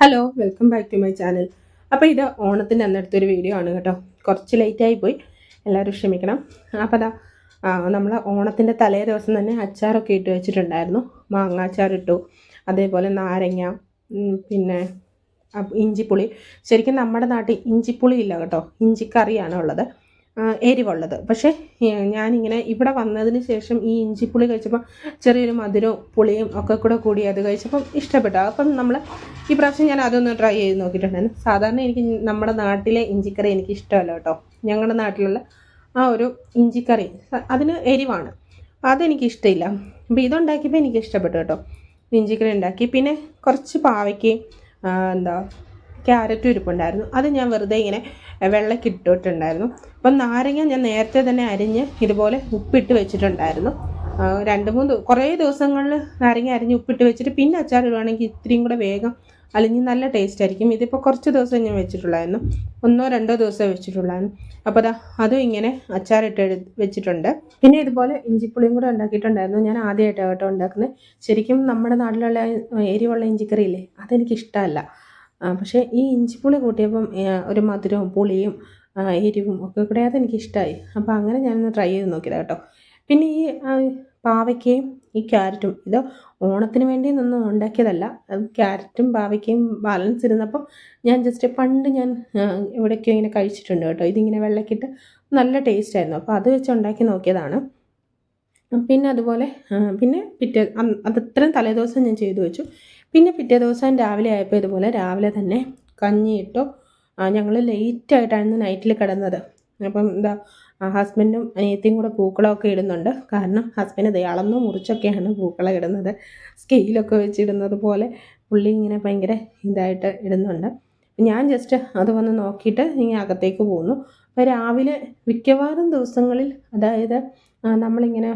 Hello welcome back to my channel അപ്പോൾ ഇത് ഓണത്തിന്റെ അന്നെടുത്തൊരു വീഡിയോ ആണ് കേട്ടോ. കുറച്ച് ലേറ്റായി പോയി. എല്ലാവരും ക്ഷമിക്കണം. അപ്പോൾ അതാ നമ്മൾ ഓണത്തിന്റെ തലേ ദിവസം തന്നെ അച്ചാറൊക്കെ ഇട്ട് വെച്ചിട്ടുണ്ടായിരുന്നു. മാങ്ങ അച്ചാർ ഇട്ടു. അതേപോലെ നാരങ്ങ പിന്നെ ഇഞ്ചിപ്പുളി. ശരിക്കും നമ്മുടെ നാട്ടിൽ ഇഞ്ചിപ്പുളി ഇല്ല കേട്ടോ. ഇഞ്ചിക്കറിയാണ് ഉള്ളത്. എരിവുള്ളത്. പക്ഷേ ഞാനിങ്ങനെ ഇവിടെ വന്നതിന് ശേഷം ഈ ഇഞ്ചിപ്പുളി കഴിച്ചപ്പോൾ ചെറിയൊരു മധുരവും പുളിയും ഒക്കെ കൂടെ കൂടി അത് കഴിച്ചപ്പം ഇഷ്ടപ്പെട്ടു. അപ്പം നമ്മൾ ഈ പ്രാവശ്യം ഞാൻ അതൊന്ന് ട്രൈ ചെയ്ത് നോക്കിയിട്ടുണ്ടായിരുന്നു സാധാരണ എനിക്ക് നമ്മുടെ നാട്ടിലെ ഇഞ്ചിക്കറി എനിക്ക് ഇഷ്ടമല്ല കേട്ടോ. ഞങ്ങളുടെ നാട്ടിലുള്ള ആ ഒരു ഇഞ്ചിക്കറി അതിന് എരിവാണ്. അതെനിക്ക് ഇഷ്ടമില്ല അപ്പോൾ ഇതുണ്ടാക്കിയപ്പോൾ എനിക്ക് ഇഷ്ടപ്പെട്ടു കേട്ടോ. ഇഞ്ചിക്കറി ഉണ്ടാക്കി. പിന്നെ കുറച്ച് പാവയ്ക്കയും എന്താ ക്യാരറ്റും ഇരിപ്പുണ്ടായിരുന്നു അത് ഞാൻ വെറുതെ ഇങ്ങനെ വെള്ളയ്ക്ക് ഇട്ടിട്ടുണ്ടായിരുന്നു. അപ്പം നാരങ്ങ ഞാൻ നേരത്തെ തന്നെ അരിഞ്ഞ് ഇതുപോലെ ഉപ്പിട്ട് വെച്ചിട്ടുണ്ടായിരുന്നു. രണ്ട് മൂന്ന് കുറേ ദിവസങ്ങളിൽ നാരങ്ങ അരിഞ്ഞ് ഉപ്പിട്ട് വെച്ചിട്ട് പിന്നെ അച്ചാർ ഇടുവാണെങ്കിൽ ഇത്രയും കൂടെ വേഗം അലിഞ്ഞ് നല്ല ടേസ്റ്റ് ആയിരിക്കും. ഇതിപ്പോൾ കുറച്ച് ദിവസം ഞാൻ വെച്ചിട്ടുള്ളായിരുന്നു. ഒന്നോ രണ്ടോ ദിവസം വെച്ചിട്ടുള്ളായിരുന്നു. അപ്പോൾ അതാ അതും ഇങ്ങനെ അച്ചാറിട്ട് വെച്ചിട്ടുണ്ട്. പിന്നെ ഇതുപോലെ ഇഞ്ചിപ്പുളിയും കൂടെ ഉണ്ടാക്കിയിട്ടുണ്ടായിരുന്നു. ഞാൻ ആദ്യമായിട്ടാണ് കേട്ടോ ഉണ്ടാക്കുന്നത്. ശരിക്കും നമ്മുടെ നാട്ടിലുള്ള എരിവുള്ള ഇഞ്ചിക്കറിയില്ലേ ഇല്ലേ? ആ, പക്ഷേ ഈ ഇഞ്ചിപ്പുളി കൂട്ടിയപ്പം ഒരു മധുരവും പുളിയും എരിവും ഒക്കെ കൂടെ അതെനിക്ക് ഇഷ്ടമായി അപ്പോൾ അങ്ങനെ ഞാനൊന്ന് ട്രൈ ചെയ്ത് നോക്കിയതാണ് കേട്ടോ. പിന്നെ ഈ പാവയ്ക്കയും ഈ ക്യാരറ്റും ഇത് ഓണത്തിന് വേണ്ടി നിന്നും ഉണ്ടാക്കിയതല്ല. ക്യാരറ്റും പാവയ്ക്കയും ബാലൻസ് ഇരുന്നപ്പം ഞാൻ ജസ്റ്റ് പണ്ട് ഞാൻ ആ, എവിടേക്കോ ഇങ്ങനെ കഴിച്ചിട്ടുണ്ട് കേട്ടോ. ഇതിങ്ങനെ വെള്ളക്കിട്ട് നല്ല ടേസ്റ്റ് ആയിരുന്നു. അപ്പോൾ അത് വെച്ച് ഉണ്ടാക്കി നോക്കിയതാണ്. പിന്നെ അതുപോലെ പിന്നെ പിറ്റേ അത് ഇത്രയും തലേദിവസം ഞാൻ ചെയ്തു വെച്ചു. പിന്നെ പിറ്റേ ദിവസം രാവിലെ ആയപ്പോൾ ഇതുപോലെ രാവിലെ തന്നെ കഞ്ഞിയിട്ടു ഞങ്ങൾ ലേറ്റായിട്ടായിരുന്നു നൈറ്റിൽ കിടന്നത്. അപ്പം എന്താ ഹസ്ബൻഡും അനിയത്തിയും കൂടെ പൂക്കളമൊക്കെ ഇടുന്നുണ്ട്. കാരണം ഹസ്ബൻഡ് ഇത് അളന്നു മുറിച്ചൊക്കെയാണ് പൂക്കളം ഇടുന്നത്. സ്കെയിലൊക്കെ വെച്ചിടുന്നത് പോലെ പുള്ളി ഇങ്ങനെ ഭയങ്കര ഇതായിട്ട് ഇടുന്നുണ്ട്. ഞാൻ ജസ്റ്റ് അത് വന്ന് നോക്കിയിട്ട് ഇങ്ങനെ അകത്തേക്ക് പോന്നു അപ്പോൾ രാവിലെ മിക്കവാറും ദിവസങ്ങളിൽ അതായത് നമ്മളിങ്ങനെ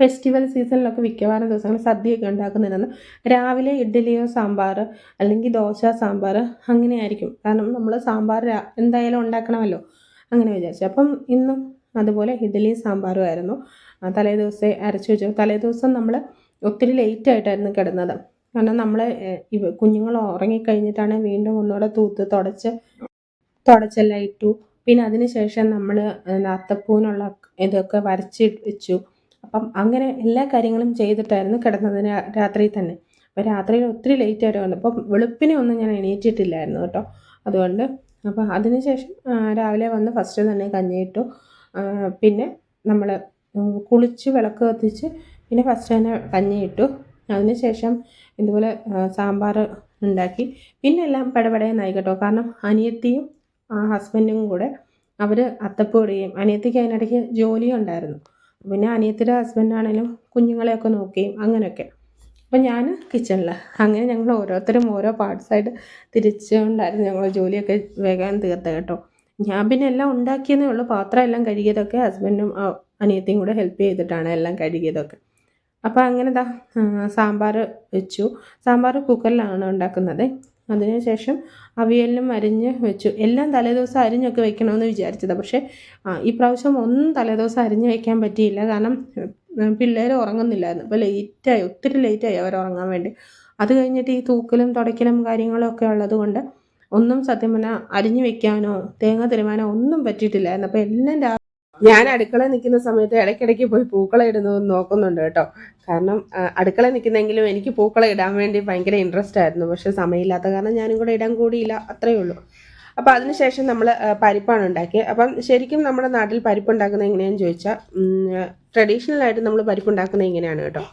ഫെസ്റ്റിവൽ സീസണിലൊക്കെ മിക്കവാറും ദിവസങ്ങളിൽ സദ്യയൊക്കെ ഉണ്ടാക്കുന്നതിനാണ്. രാവിലെ ഇഡ്ഡലിയോ സാമ്പാർ അല്ലെങ്കിൽ ദോശ സാമ്പാർ അങ്ങനെയായിരിക്കും. കാരണം നമ്മൾ സാമ്പാർ എന്തായാലും ഉണ്ടാക്കണമല്ലോ അങ്ങനെ വിചാരിച്ചു. അപ്പം ഇന്നും അതുപോലെ ഇഡ്ഡലിയും സാമ്പാറും ആയിരുന്നു. തലേ ദിവസം അരച്ചു വെച്ചു. തലേ ദിവസം നമ്മൾ ഒത്തിരി ലേറ്റ് ആയിട്ടായിരുന്നു കിടന്നത്. കാരണം നമ്മൾ കുഞ്ഞുങ്ങൾ ഉറങ്ങിക്കഴിഞ്ഞിട്ടാണ് വീണ്ടും ഒന്നുകൂടെ തൂത്ത് തുടച്ച് തുടച്ചെല്ലാം ഇട്ടു. പിന്നെ അതിന് ശേഷം നമ്മൾ അത്തപ്പൂവിനുള്ള ഇതൊക്കെ വരച്ച് വെച്ചു. അപ്പം അങ്ങനെ എല്ലാ കാര്യങ്ങളും ചെയ്തിട്ടായിരുന്നു കിടന്നത് രാത്രി തന്നെ. അപ്പോൾ രാത്രിയിൽ ഒത്തിരി ലേറ്റ് ആയിട്ട് വന്നു. അപ്പം വെളുപ്പിനെ ഒന്നും ഞാൻ എണീറ്റിട്ടില്ലായിരുന്നു കേട്ടോ. അതുകൊണ്ട് അപ്പോൾ അതിന് ശേഷം രാവിലെ വന്ന് ഫസ്റ്റ് തന്നെ കഞ്ഞിയിട്ടു പിന്നെ നമ്മൾ കുളിച്ച് വിളക്ക് കത്തിച്ച് പിന്നെ ഫസ്റ്റ് തന്നെ കഞ്ഞിയിട്ടു അതിന് ശേഷം ഇതുപോലെ സാമ്പാർ ഉണ്ടാക്കി. പിന്നെ എല്ലാം പടപടയെന്നായി കേട്ടോ. കാരണം അനിയത്തിയും ഹസ്ബൻഡും കൂടെ അവർ അത്തപ്പൊടിയും അനിയത്തിക്ക് അതിനിടയ്ക്ക് ജോലിയും ഉണ്ടായിരുന്നു പിന്നെ അനിയത്തിയുടെ ഹസ്ബൻഡാണേലും കുഞ്ഞുങ്ങളെയൊക്കെ നോക്കുകയും അങ്ങനെയൊക്കെ. അപ്പം ഞാൻ കിച്ചണിൽ അങ്ങനെ ഞങ്ങൾ ഓരോരുത്തരും ഓരോ പാർട്സായിട്ട് തിരിച്ചുകൊണ്ടായിരുന്നു ഞങ്ങൾ ജോലിയൊക്കെ വേഗം തീർത്തത് കേട്ടോ. ഞാൻ പിന്നെ എല്ലാം ഉണ്ടാക്കിയെന്നേ ഉള്ളൂ. പാത്രം എല്ലാം കഴുകിയതൊക്കെ ഹസ്ബൻഡും അനിയത്തിയും കൂടെ ഹെൽപ്പ് ചെയ്തിട്ടാണ് എല്ലാം കഴുകിയതൊക്കെ. അപ്പോൾ അങ്ങനെ ദാ സാമ്പാർ വെച്ചു. സാമ്പാർ കുക്കറിലാണ് ഉണ്ടാക്കുന്നത്. അതിനുശേഷം അവിയലിനും അരിഞ്ഞ് വെച്ചു. എല്ലാം തലേദിവസം അരിഞ്ഞൊക്കെ വെക്കണമെന്ന് വിചാരിച്ചതാണ് പക്ഷേ ഈ പ്രാവശ്യം ഒന്നും തലേദിവസം അരിഞ്ഞ് വെക്കാൻ പറ്റിയില്ല. കാരണം പിള്ളേർ ഉറങ്ങുന്നില്ലായിരുന്നു. അപ്പോൾ ലേറ്റായി ഒത്തിരി ലേറ്റായി അവർ ഉറങ്ങാൻ വേണ്ടി. അത് കഴിഞ്ഞിട്ട് ഈ തൂക്കലും തുടയ്ക്കലും കാര്യങ്ങളൊക്കെ ഉള്ളതുകൊണ്ട് ഉള്ളത് കൊണ്ട് ഒന്നും സത്യം പറഞ്ഞാൽ അരിഞ്ഞു വെക്കാനോ തേങ്ങ തിരുമാനോ ഒന്നും പറ്റിയിട്ടില്ലായിരുന്നു. അപ്പോൾ എല്ലാം ഞാൻ അടുക്കള നിൽക്കുന്ന സമയത്ത് ഇടയ്ക്കിടയ്ക്ക് പോയി പൂക്കള ഇടുന്നതും നോക്കുന്നുണ്ട് കേട്ടോ. കാരണം അടുക്കള നിൽക്കുന്നെങ്കിലും എനിക്ക് പൂക്കള ഇടാൻ വേണ്ടി ഭയങ്കര ഇൻട്രസ്റ്റ് ആയിരുന്നു. പക്ഷെ സമയമില്ലാത്ത കാരണം ഞാനും കൂടെ ഇടാൻ കൂടിയില്ല. അത്രയേ ഉള്ളൂ. അപ്പോൾ അതിനുശേഷം നമ്മൾ പരിപ്പാണ് ഉണ്ടാക്കിയത് അപ്പം ശരിക്കും നമ്മുടെ നാട്ടിൽ പരിപ്പ് ഉണ്ടാക്കുന്നത് എങ്ങനെയാണെന്ന് ചോദിച്ചാൽ ട്രഡീഷണൽ ആയിട്ട് നമ്മൾ പരിപ്പ് ഉണ്ടാക്കുന്നത് എങ്ങനെയാണ് കേട്ടോ.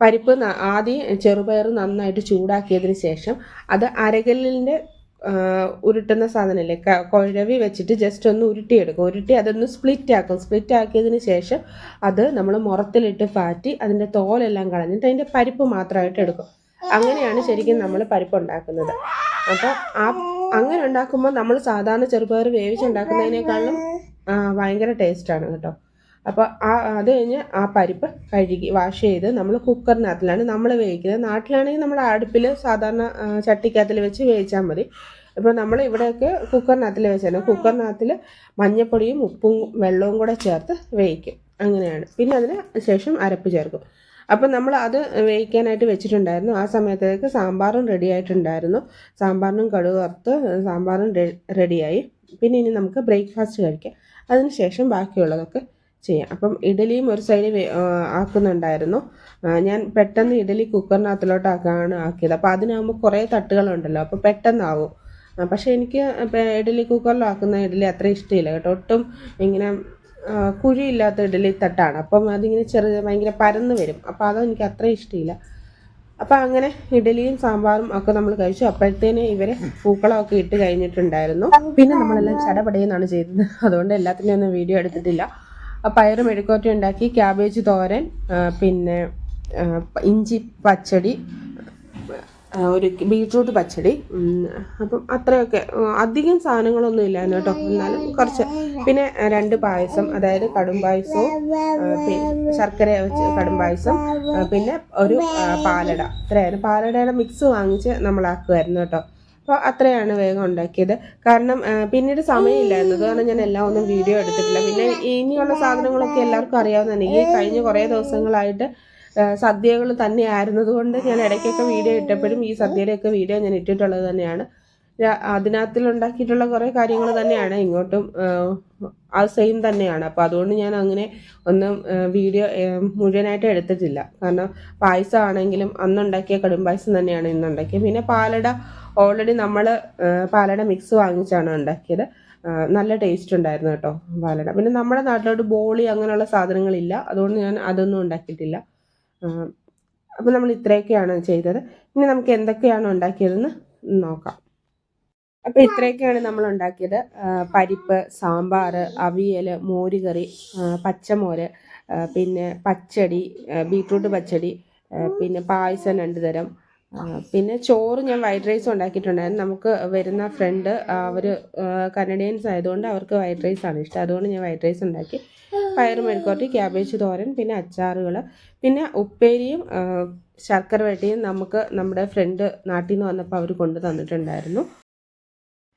പരിപ്പ് ആദ്യം ചെറുപയർ നന്നായിട്ട് ചൂടാക്കിയതിന് ശേഷം അത് അരകല്ലിന്റെ ഉരുട്ടുന്ന സാധനമില്ലേ? കുഴവി വെച്ചിട്ട് ജസ്റ്റ് ഒന്ന് ഉരുട്ടിയെടുക്കും. ഉരുട്ടി അതൊന്ന് സ്പ്ലിറ്റ് ആക്കും. സ്പ്ലിറ്റ് ആക്കിയതിന് ശേഷം അത് നമ്മൾ മുറത്തിലിട്ട് ഫാറ്റി അതിന്റെ തോലെല്ലാം കളഞ്ഞിട്ട് അതിന്റെ പരിപ്പ് മാത്രമായിട്ട് എടുക്കും. അങ്ങനെയാണ് ശരിക്കും നമ്മൾ പരിപ്പ് ഉണ്ടാക്കുന്നത്. അപ്പോൾ ആ അങ്ങനെ ഉണ്ടാക്കുമ്പോൾ നമ്മൾ സാധാരണ ചെറുപയർ വേവിച്ചുണ്ടാക്കുന്നതിനേക്കാളും ഭയങ്കര ടേസ്റ്റാണ് കേട്ടോ. അപ്പോൾ ആ അത് കഴിഞ്ഞ് ആ പരിപ്പ് കഴുകി വാഷ് ചെയ്ത് നമ്മൾ കുക്കറിനകത്തിലാണ് നമ്മൾ വേവിക്കുന്നത്. നാട്ടിലാണെങ്കിൽ നമ്മൾ അടുപ്പിൽ സാധാരണ ചട്ടിക്കകത്തിൽ വെച്ച് വേവിച്ചാൽ മതി. ഇപ്പോൾ നമ്മൾ ഇവിടെയൊക്കെ കുക്കറിനകത്തിൽ വെച്ചാണ് കുക്കറിനകത്തിൽ മഞ്ഞപ്പൊടിയും ഉപ്പും വെള്ളവും കൂടെ ചേർത്ത് വേവിക്കും. അങ്ങനെയാണ്. പിന്നെ അതിന് ശേഷം അരപ്പ് ചേർക്കും. അപ്പം നമ്മൾ അത് വേവിക്കാനായിട്ട് വെച്ചിട്ടുണ്ടായിരുന്നു. ആ സമയത്തേക്ക് സാമ്പാറും റെഡി ആയിട്ടുണ്ടായിരുന്നു. സാമ്പാറിനും കടുക് വറുത്ത് സാമ്പാറും റെഡിയായി പിന്നെ ഇനി നമുക്ക് ബ്രേക്ക്ഫാസ്റ്റ് കഴിക്കാം. അതിന് ശേഷം ബാക്കിയുള്ളതൊക്കെ ചെയ്യാം. അപ്പം ഇഡലിയും ഒരു സൈഡിൽ ആക്കുന്നുണ്ടായിരുന്നു. ഞാൻ പെട്ടെന്ന് ഇഡലി കുക്കറിനകത്തിലോട്ടാക്കാണ് ആക്കിയത്. അപ്പോൾ അതിനാകുമ്പോൾ കുറേ തട്ടുകളുണ്ടല്ലോ. അപ്പോൾ പെട്ടെന്നാവും. പക്ഷേ എനിക്ക് ഇഡലി ഇഡലി കുക്കറിലാക്കുന്ന ഇഡലി അത്ര ഇഷ്ടമില്ല കേട്ടോ. ഒട്ടും ഇങ്ങനെ കുഴിയില്ലാത്ത ഇഡലി തട്ടാണ്. അപ്പം അതിങ്ങനെ ചെറിയ ഭയങ്കര പരന്ന് വരും. അപ്പോൾ അതെനിക്ക് അത്ര ഇഷ്ടമില്ല. അപ്പം അങ്ങനെ ഇഡലിയും സാമ്പാറും ഒക്കെ നമ്മൾ കഴിച്ചു. അപ്പോഴത്തേന് ഇവരെ പൂക്കളമൊക്കെ ഇട്ട് കഴിഞ്ഞിട്ടുണ്ടായിരുന്നു. പിന്നെ നമ്മളെല്ലാം ചടപടയെന്നാണ് ചെയ്തത്. അതുകൊണ്ട് എല്ലാത്തിനും ഒന്നും വീഡിയോ എടുത്തിട്ടില്ല. പയറ് മെഴുക്കോറ്റ ഉണ്ടാക്കി ക്യാബേജ് തോരൻ പിന്നെ ഇഞ്ചി പച്ചടി ഒരു ബീട്രൂട്ട് പച്ചടി. അപ്പം അത്രയൊക്കെ. അധികം സാധനങ്ങളൊന്നും ഇല്ലായിരുന്നു കേട്ടോ. എന്നാലും കുറച്ച്. പിന്നെ രണ്ട് പായസം അതായത് കടും പായസവും ശർക്കര വെച്ച് കടും പായസം പിന്നെ ഒരു പാലട. ഇത്രയായിരുന്നു. പാലടയുടെ മിക്സ് വാങ്ങിച്ച് നമ്മളാക്കുമായിരുന്നു കേട്ടോ. അപ്പോൾ അത്രയാണ് വേഗം ഉണ്ടാക്കിയത്. കാരണം പിന്നീട് സമയമില്ലായിരുന്നു. കാരണം ഞാൻ എല്ലാം ഒന്നും വീഡിയോ എടുത്തിട്ടില്ല. പിന്നെ ഇനിയുള്ള സാധനങ്ങളൊക്കെ എല്ലാവർക്കും അറിയാവുന്നതാണ്. ഈ കഴിഞ്ഞ കുറേ ദിവസങ്ങളായിട്ട് സദ്യകൾ തന്നെ ആയിരുന്നതുകൊണ്ട് ഞാൻ ഇടയ്ക്കൊക്കെ വീഡിയോ ഇട്ടപ്പോഴും ഈ സദ്യയുടെയൊക്കെ വീഡിയോ ഞാൻ ഇട്ടിട്ടുള്ളത് തന്നെയാണ്. അതിനകത്തിൽ ഉണ്ടാക്കിയിട്ടുള്ള കുറേ കാര്യങ്ങൾ തന്നെയാണ്. ഇങ്ങോട്ടും അത് സെയിം തന്നെയാണ്. അപ്പോൾ അതുകൊണ്ട് ഞാൻ അങ്ങനെ ഒന്നും വീഡിയോ മുഴുവനായിട്ട് എടുത്തിട്ടില്ല. കാരണം പായസം ആണെങ്കിലും അന്നുണ്ടാക്കിയ കടും പായസം തന്നെയാണ് ഇന്നുണ്ടാക്കിയത്. പിന്നെ പാലട ഓൾറെഡി നമ്മൾ പാലട മിക്സ് വാങ്ങിച്ചാണ് ഉണ്ടാക്കിയത്. നല്ല ടേസ്റ്റ് ഉണ്ടായിരുന്നു കേട്ടോ പാലട. പിന്നെ നമ്മുടെ നാട്ടിലോട്ട് ബോളി അങ്ങനെയുള്ള സാധനങ്ങളില്ല. അതുകൊണ്ട് ഞാൻ അതൊന്നും ഉണ്ടാക്കിയിട്ടില്ല. അപ്പോൾ നമ്മൾ ഇത്രയൊക്കെയാണ് ചെയ്തത്. ഇനി നമുക്ക് എന്തൊക്കെയാണ് ഉണ്ടാക്കിയതെന്ന് നോക്കാം. അപ്പോൾ ഇത്രയൊക്കെയാണ് നമ്മൾ ഉണ്ടാക്കിയത്. പരിപ്പ് സാമ്പാർ അവിയൽ മോരുകറി പച്ചമോര് പിന്നെ പച്ചടി ബീട്രൂട്ട് പച്ചടി പിന്നെ പായസം രണ്ട് തരം. പിന്നെ ചോറ് ഞാൻ വൈറ്റ് റൈസ് ഉണ്ടാക്കിയിട്ടുണ്ടായിരുന്നു. നമുക്ക് വരുന്ന ഫ്രണ്ട് അവർ കനഡിയൻസ് ആയതുകൊണ്ട് അവർക്ക് വൈറ്റ് റൈസ് ആണ് ഇഷ്ടം. അതുകൊണ്ട് ഞാൻ വൈറ്റ് റൈസ് ഉണ്ടാക്കി. പയറ് മെഴുക്കോട്ടി ക്യാബേജ് തോരൻ പിന്നെ അച്ചാറുകൾ പിന്നെ ഉപ്പേരിയും ശർക്കര വരട്ടിയും നമുക്ക് നമ്മുടെ ഫ്രണ്ട് നാട്ടിൽ നിന്ന് വന്നപ്പോൾ അവർ കൊണ്ടു തന്നിട്ടുണ്ടായിരുന്നു.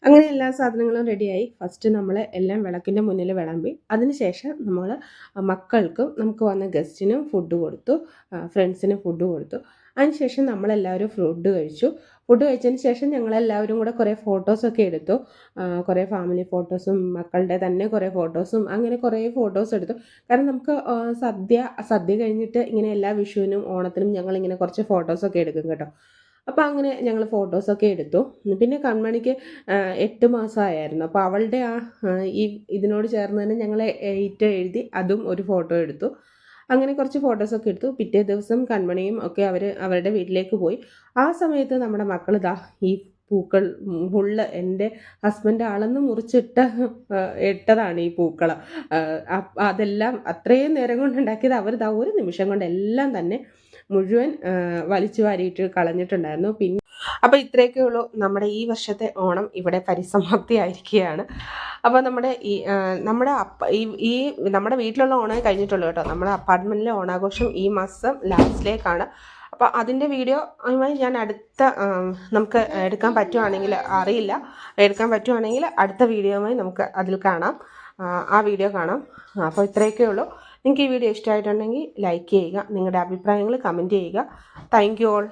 അങ്ങനെ എല്ലാ സാധനങ്ങളും റെഡിയായി ഫസ്റ്റ് നമ്മൾ എല്ലാം വിളക്കിന്റെ മുന്നിൽ വിളമ്പി അതിനുശേഷം നമ്മൾ മക്കൾക്കും നമുക്ക് വന്ന ഗസ്റ്റിനും ഫുഡ് കൊടുത്തു ഫ്രണ്ട്സിനും ഫുഡ് കൊടുത്തു. അതിനുശേഷം നമ്മളെല്ലാവരും ഫുഡ് കഴിച്ചു. ഫുഡ് കഴിച്ചതിന് ശേഷം ഞങ്ങളെല്ലാവരും കൂടെ കുറേ ഫോട്ടോസൊക്കെ എടുത്തു. കുറേ ഫാമിലി ഫോട്ടോസും മക്കളുടെ തന്നെ കുറേ ഫോട്ടോസും അങ്ങനെ കുറേ ഫോട്ടോസ് എടുത്തു. കാരണം നമുക്ക് സദ്യ സദ്യ കഴിഞ്ഞിട്ട് ഇങ്ങനെ എല്ലാ വിഷുവിനും ഓണത്തിനും ഞങ്ങളിങ്ങനെ കുറച്ച് ഫോട്ടോസൊക്കെ എടുക്കും കേട്ടോ. അപ്പോൾ അങ്ങനെ ഞങ്ങൾ ഫോട്ടോസൊക്കെ എടുത്തു. പിന്നെ കൺമണിക്ക് എട്ട് മാസമായിരുന്നു അപ്പോൾ അവളുടെ ആ, ഈ ഇതിനോട് ചേർന്ന് തന്നെ ഞങ്ങൾ എയ്റ്റ് എഴുതി അതും ഒരു ഫോട്ടോ എടുത്തു. അങ്ങനെ കുറച്ച് ഫോട്ടോസൊക്കെ എടുത്തു. പിറ്റേ ദിവസം കൺമണിയും ഒക്കെ അവർ അവരുടെ വീട്ടിലേക്ക് പോയി. ആ സമയത്ത് നമ്മുടെ മക്കൾ ഇതാ ഈ പൂക്കൾ ഉള്ള എന്റെ ഹസ്ബൻഡ് ആളെന്ന് മുറിച്ചിട്ട ഇട്ടതാണ് ഈ പൂക്കൾ അതെല്ലാം അത്രയും നേരം കൊണ്ട് ഉണ്ടാക്കിയത് അവർ ഒരു നിമിഷം കൊണ്ട് എല്ലാം തന്നെ മുഴുവൻ വലിച്ചു വാരിയിട്ട് കളഞ്ഞിട്ടുണ്ടായിരുന്നു. പിന്നെ അപ്പോൾ ഇത്രയൊക്കെ ഉള്ളൂ നമ്മുടെ ഈ വർഷത്തെ ഓണം ഇവിടെ പരിസമാപ്തി ആയിരിക്കുകയാണ് അപ്പോൾ നമ്മുടെ ഈ നമ്മുടെ ഈ നമ്മുടെ വീട്ടിലുള്ള ഓണം കഴിഞ്ഞിട്ടുള്ളൂ കേട്ടോ. നമ്മുടെ അപ്പാർട്ട്മെന്റിലെ ഓണാഘോഷം ഈ മാസം ലാസ്റ്റിലേക്കാണ്. അപ്പോൾ അതിന്റെ വീഡിയോ ഞാൻ അടുത്ത നമുക്ക് എടുക്കാൻ പറ്റുവാണെങ്കിൽ അറിയില്ല. എടുക്കാൻ പറ്റുവാണെങ്കിൽ അടുത്ത വീഡിയോയുമായി നമുക്ക് അതിൽ കാണാം. ആ വീഡിയോ കാണാം. അപ്പോൾ ഇത്രയൊക്കെ ഉള്ളൂ. നിങ്ങൾക്ക് ഈ വീഡിയോ ഇഷ്ടമായിട്ടുണ്ടെങ്കിൽ ലൈക്ക് ചെയ്യുക നിങ്ങളുടെ അഭിപ്രായങ്ങൾ കമന്റ് ചെയ്യുക. Thank you all.